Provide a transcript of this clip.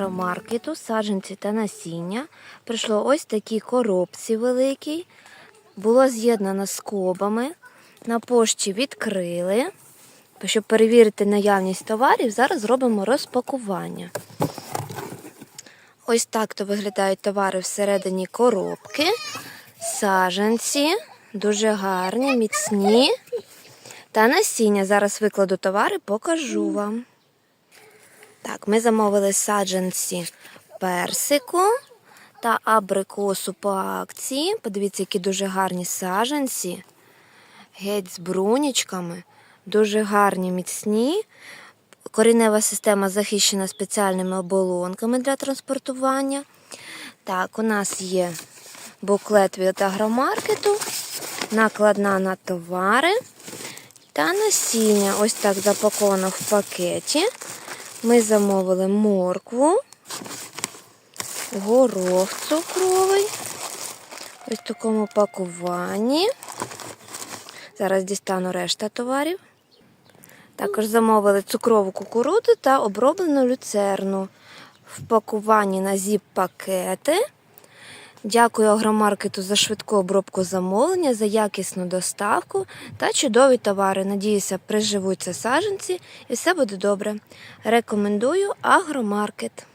агромаркету, саджанці та насіння. Прийшло ось такі коробці великі. Було з'єднано скобами. На пошті відкрили. Щоб перевірити наявність товарів, зараз зробимо розпакування. Ось так то виглядають товари всередині коробки. Саджанці, дуже гарні, міцні. Та насіння. Зараз викладу товари, покажу вам. Так, ми замовили саджанці персику та абрикосу по акції. Подивіться, які дуже гарні саджанці. Геть з брунічками. Дуже гарні, міцні. Корінева система захищена спеціальними оболонками для транспортування. Так, у нас є буклет від агромаркету, накладна на товари та насіння. Ось так запаковано в пакеті. Ми замовили моркву, горох цукровий. Ось в такому пакуванні. Зараз дістану решта товарів. Також замовили цукрову кукурудзу та оброблену люцерну в пакуванні на зіп-пакети. Дякую агромаркету за швидку обробку замовлення, за якісну доставку та чудові товари. Надіюся, приживуться саджанці і все буде добре. Рекомендую агромаркет.